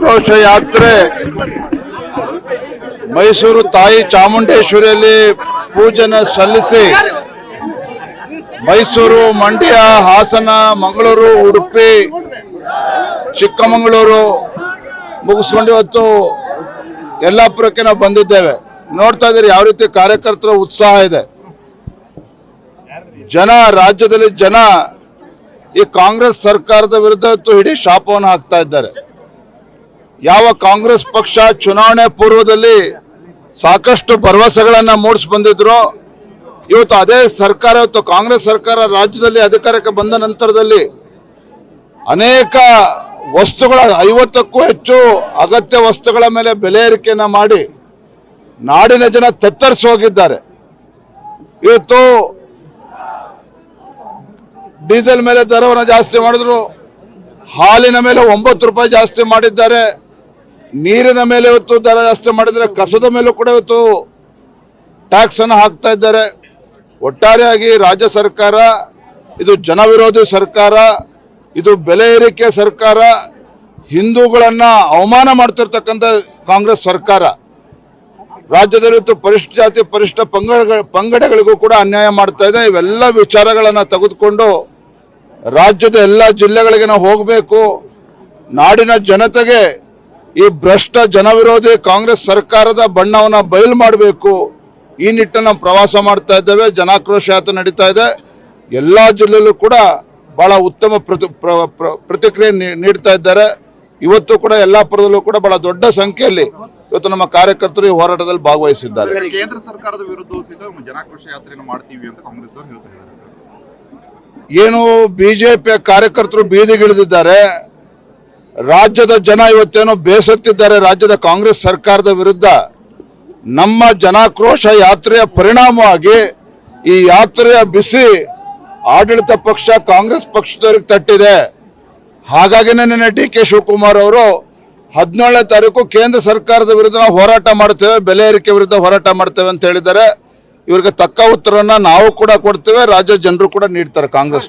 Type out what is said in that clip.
ಜನಾಕ್ರೋಶ ಯಾತ್ರೆ ಮೈಸೂರು ತಾಯಿ ಚಾಮುಂಡೇಶ್ವರಿಯಲ್ಲಿ ಪೂಜೆನ ಸಲ್ಲಿಸಿ ಮೈಸೂರು ಮಂಡ್ಯ, ಹಾಸನ, ಮಂಗಳೂರು, ಉಡುಪಿ, ಚಿಕ್ಕಮಗಳೂರು ಮುಗಿಸ್ಕೊಂಡು ಇವತ್ತು ಯಲ್ಲಾಪುರಕ್ಕೆ ನಾವು ಬಂದಿದ್ದೇವೆ. ನೋಡ್ತಾ ಇದ್ದೀರಿ ಯಾವ ರೀತಿ ಕಾರ್ಯಕರ್ತರ ಉತ್ಸಾಹ ಇದೆ. ಜನ, ರಾಜ್ಯದಲ್ಲಿ ಜನ ಈ ಕಾಂಗ್ರೆಸ್ ಸರ್ಕಾರದ ವಿರುದ್ಧ ಇಡೀ ಶಾಪವನ್ನು ಹಾಕ್ತಾ ಇದ್ದಾರೆ. ಯಾವ ಕಾಂಗ್ರೆಸ್ ಪಕ್ಷ ಚುನಾವಣೆ ಪೂರ್ವದಲ್ಲಿ ಸಾಕಷ್ಟು ಭರವಸೆಗಳನ್ನು ಮೂಡಿಸಿ ಬಂದಿದ್ರು. ಇವತ್ತು ಅದೇ ಸರ್ಕಾರ, ಇವತ್ತು ಕಾಂಗ್ರೆಸ್ ಸರ್ಕಾರ ರಾಜ್ಯದಲ್ಲಿ ಅಧಿಕಾರಕ್ಕೆ ಬಂದ ನಂತರದಲ್ಲಿ ಅನೇಕ ವಸ್ತುಗಳ, ಐವತ್ತಕ್ಕೂ ಹೆಚ್ಚು ಅಗತ್ಯ ವಸ್ತುಗಳ ಮೇಲೆ ಬೆಲೆ ಏರಿಕೆಯನ್ನು ಮಾಡಿ ನಾಡಿನ ಜನ ತತ್ತರಿಸಿ ಹೋಗಿದ್ದಾರೆ. ಇವತ್ತು ಡೀಸೆಲ್ ಮೇಲೆ ದರವನ್ನು ಜಾಸ್ತಿ ಮಾಡಿದ್ರು. ಹಾಲಿನ ಮೇಲೆ ಒಂಬತ್ತು ರೂಪಾಯಿ ಜಾಸ್ತಿ ಮಾಡಿದ್ದಾರೆ. ನೀರಿನ ಮೇಲೆ ಇವತ್ತು ದರ ಜಾಸ್ತಿ ಮಾಡಿದರೆ ಕಸದ ಮೇಲೂ ಕೂಡ ಇವತ್ತು ಟ್ಯಾಕ್ಸ್ ಅನ್ನು ಹಾಕ್ತಾ ಇದ್ದಾರೆ. ಒಟ್ಟಾರೆಯಾಗಿ ರಾಜ್ಯ ಸರ್ಕಾರ, ಇದು ಜನವಿರೋಧಿ ಸರ್ಕಾರ, ಇದು ಬೆಲೆ ಏರಿಕೆ ಸರ್ಕಾರ, ಹಿಂದೂಗಳನ್ನ ಅವಮಾನ ಮಾಡ್ತಿರ್ತಕ್ಕಂಥ ಕಾಂಗ್ರೆಸ್ ಸರ್ಕಾರ. ರಾಜ್ಯದಲ್ಲಿ ಇವತ್ತು ಪರಿಶಿಷ್ಟ ಜಾತಿ, ಪರಿಷ್ಠ ಪಂಗಡ ಪಂಗಡಗಳಿಗೂ ಕೂಡ ಅನ್ಯಾಯ ಮಾಡ್ತಾ ಇದೆ. ಇವೆಲ್ಲ ವಿಚಾರಗಳನ್ನ ತೆಗೆದುಕೊಂಡು ರಾಜ್ಯದ ಎಲ್ಲ ಜಿಲ್ಲೆಗಳಿಗೆ ನಾವು ಹೋಗಬೇಕು. ನಾಡಿನ ಜನತೆಗೆ ಈ ಭ್ರಷ್ಟ ಜನವಿರೋಧಿ ಕಾಂಗ್ರೆಸ್ ಸರ್ಕಾರದ ಬಣ್ಣವನ್ನ ಬಯಲು ಮಾಡಬೇಕು. ಈ ನಿಟ್ಟಿನಲ್ಲಿ ನಾವು ಪ್ರವಾಸ ಮಾಡ್ತಾ ಇದ್ದೇವೆ ಜನಾಕ್ರೋಶ ಯಾತ್ರೆ ನಡೀತಾ ಇದೆ. ಎಲ್ಲಾ ಜಿಲ್ಲೆಯಲ್ಲೂ ಕೂಡ ಬಹಳ ಉತ್ತಮ ಪ್ರತಿ ಪ್ರ- ಪ್ರ- ಪ್ರತಿಕ್ರಿಯೆ ನೀಡ್ತಾ ಇದ್ದಾರೆ. ಇವತ್ತು ಕೂಡ ಯಲ್ಲಾಪುರದಲ್ಲೂ ಕೂಡ ಬಹಳ ದೊಡ್ಡ ಸಂಖ್ಯೆಯಲ್ಲಿ ಇವತ್ತು ನಮ್ಮ ಕಾರ್ಯಕರ್ತರು ಈ ಹೋರಾಟದಲ್ಲಿ ಭಾಗವಹಿಸಿದ್ದಾರೆ. ಕೇಂದ್ರ ಸರ್ಕಾರದ ವಿರುದ್ಧ ಜನಾಕ್ರೋಶ ಯಾತ್ರೆಯನ್ನು ಮಾಡ್ತೀವಿ ಅಂತ ಕಾಂಗ್ರೆಸ್ ಏನು ಬಿಜೆಪಿಯ ಕಾರ್ಯಕರ್ತರು ಬೀದಿಗಿಳಿದಿದ್ದಾರೆ. ರಾಜ್ಯದ ಜನ ಇವತ್ತೇನೋ ಬೇಸತ್ತಿದ್ದಾರೆ, ರಾಜ್ಯದ ಕಾಂಗ್ರೆಸ್ ಸರ್ಕಾರದ ವಿರುದ್ಧ. ನಮ್ಮ ಜನಾಕ್ರೋಶ ಯಾತ್ರೆಯ ಪರಿಣಾಮವಾಗಿ ಈ ಯಾತ್ರೆಯ ಬಿಸಿ ಆಡಳಿತ ಪಕ್ಷ ಕಾಂಗ್ರೆಸ್ ಪಕ್ಷದವರಿಗೆ ತಟ್ಟಿದೆ. ಹಾಗಾಗಿನೇ ನಿನ್ನೆ ಡಿ ಕೆ ಶಿವಕುಮಾರ್ ಅವರು ಹದಿನೇಳನೇ ತಾರೀಕು ಕೇಂದ್ರ ಸರ್ಕಾರದ ವಿರುದ್ಧ ನಾವು ಹೋರಾಟ ಮಾಡ್ತೇವೆ ಬೆಲೆ ಏರಿಕೆ ವಿರುದ್ಧ ಹೋರಾಟ ಮಾಡ್ತೇವೆ ಅಂತ ಹೇಳಿದ್ದಾರೆ. ಇವರಿಗೆ ತಕ್ಕ ಉತ್ತರವನ್ನು ನಾವು ಕೂಡ ಕೊಡ್ತೇವೆ ರಾಜ್ಯ ಜನರು ಕೂಡ ನೀಡ್ತಾರೆ ಕಾಂಗ್ರೆಸ್